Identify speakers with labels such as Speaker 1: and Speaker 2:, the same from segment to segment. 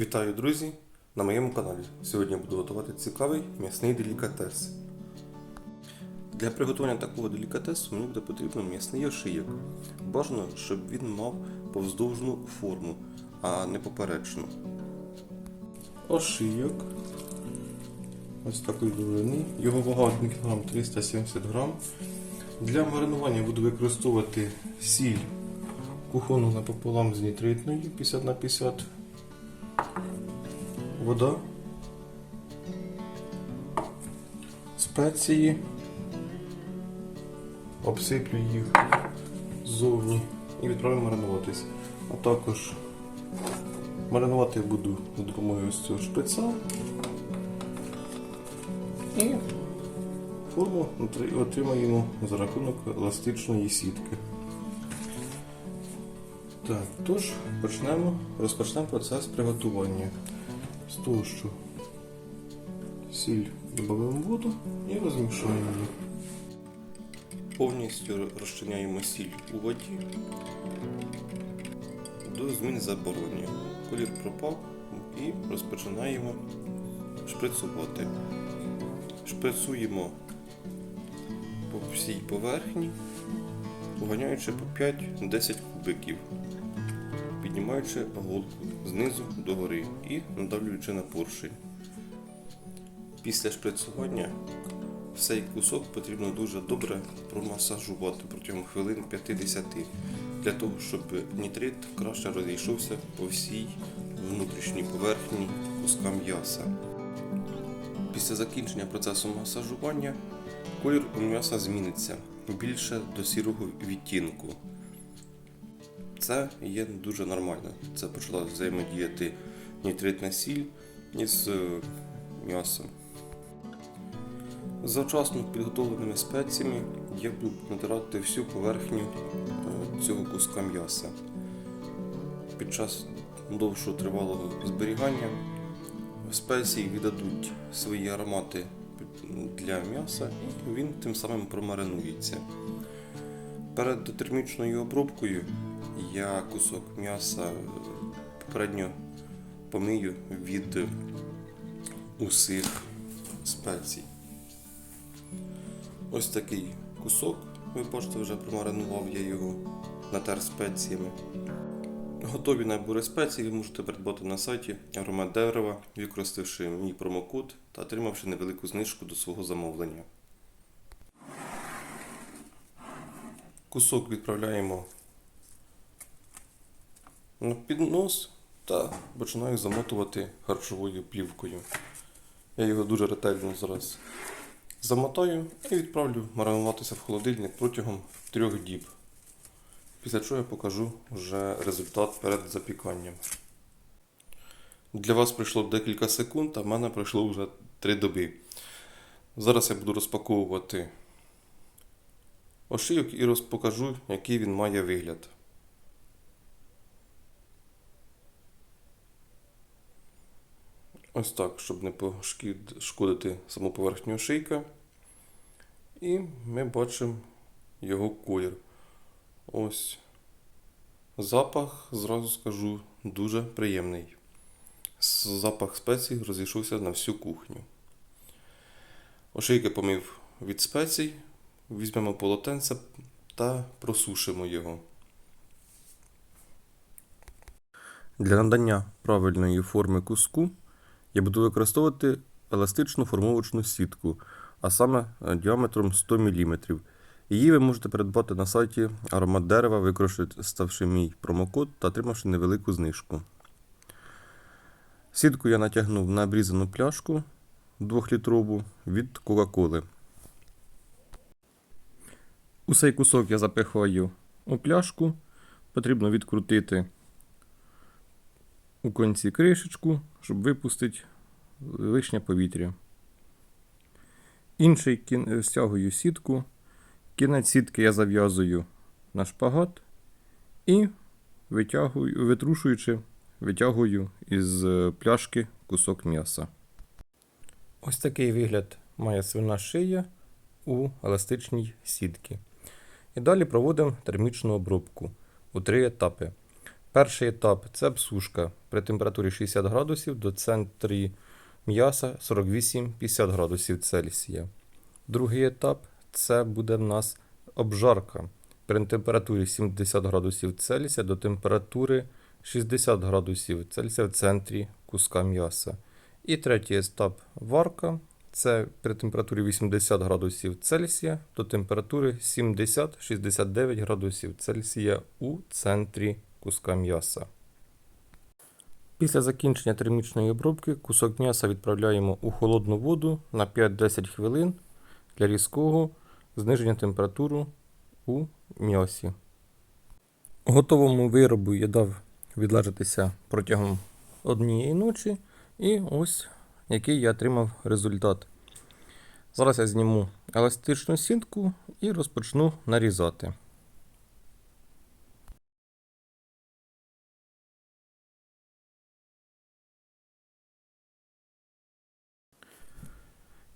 Speaker 1: Вітаю, друзі! На моєму каналі. Сьогодні буду готувати цікавий м'ясний делікатес. Для приготування такого делікатесу мені буде потрібен м'ясний ошийок. Бажано, щоб він мав повздовжну форму, а не поперечну. Ошийок. Ось такої довжини. Його вага 1 кг 370 г. Для маринування буду використовувати сіль кухонну напополам з нітритною 50 на 50 вода, спеції, обсиплю їх ззовні і відправлю маринуватись. А також маринувати я буду за допомогою ось цього шприца і форму отримаємо за рахунок еластичної сітки. Так, тож почнемо, розпочнемо процес приготування. З того, що сіль додаємо воду і розмішуємо. Повністю розчиняємо сіль у воді до зміни заборонення. Колір пропав і розпочинаємо шприцувати. Шприцуємо по всій поверхні, поганяючи по 5-10 кубиків піднімаючи голку знизу до гори і надавлюючи на поршень. Після шприцування цей кусок потрібно дуже добре промасажувати протягом хвилин 50 для того, щоб нітрит краще розійшовся по всій внутрішній поверхні куска м'яса. Після закінчення процесу масажування колір у м'яса зміниться більше до сірого відтінку. Це є дуже нормально. Це почала взаємодіяти нітритна сіль із е, м'ясом. Завчасно підготовленими спеціями я буду натирати всю поверхню е, цього куска м'яса. Під час довшого тривалого зберігання спеції віддадуть свої аромати для м'яса і він тим самим промаринується. Перед термічною обробкою я кусок м'яса попередньо помию від усіх спецій. Ось такий кусок, ви бачите, вже промаринував я його, натер спеціями. Готові набори спецій ви можете придбати на сайті Аромат дерева, використавши мій промокод та отримавши невелику знижку до свого замовлення. Кусок відправляємо на піднос та починаю замотувати харчовою плівкою. Я його дуже ретельно зараз замотаю і відправлю маринуватися в холодильник протягом трьох діб. Після чого я покажу вже результат перед запіканням. Для вас пройшло декілька секунд, а в мене пройшло вже 3 доби. Зараз я буду розпаковувати ошийок і розпокажу, який він має вигляд. Ось так, щоб не пошкодити саму поверхню шийка. І ми бачимо його колір. Ось запах, зразу скажу, дуже приємний. Запах спецій розійшовся на всю кухню. Ошийки помив від спецій, візьмемо полотенце та просушимо його. Для надання правильної форми куску я буду використовувати еластичну формовочну сітку, а саме е, діаметром 100 мм. Її ви можете придбати на сайті Аромат дерева, використавши мій промокод та отримавши невелику знижку. Сітку я натягнув на обрізану пляшку 2-літрову від Кока-Коли. Усей кусок я запихаю у пляшку. Потрібно відкрутити у кінці кришечку, щоб випустити лишнє повітря. Інший стягую сітку. Кінець сітки я зав'язую на шпагат і витягую, витрушуючи, витягую із е, пляшки кусок м'яса. Ось такий вигляд має свина шия у еластичній сітці. І далі проводимо термічну обробку у три етапи. Перший етап це обсушка при температурі 60 градусів до центрі м'яса 48-50 градусів Цельсія. Другий етап це буде в нас обжарка при температурі 70 градусів Цельсія до температури 60 градусів Цельсія в центрі куска м'яса. І третій етап варка це при температурі 80 градусів Цельсія до температури 70-69 градусів Цельсія у центрі куска м'яса. Після закінчення термічної обробки кусок м'яса відправляємо у холодну воду на 5-10 хвилин для різкого зниження температури у м'ясі. Готовому виробу я дав відлежатися протягом однієї ночі, і ось який я отримав результат. Зараз я зніму еластичну сітку і розпочну нарізати.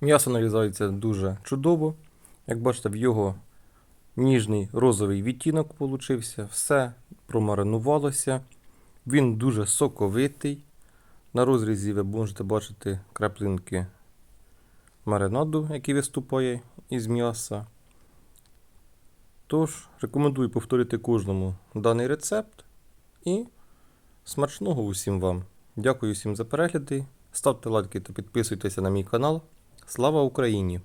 Speaker 1: М'ясо нарізається дуже чудово. Як бачите, в його ніжний розовий відтінок получився, все промаринувалося. Він дуже соковитий. На розрізі ви можете бачити краплинки маринаду, який виступає із м'яса. Тож, рекомендую повторити кожному даний рецепт і смачного усім вам. Дякую всім за перегляди. Ставте лайки та підписуйтеся на мій канал. Слава Україні!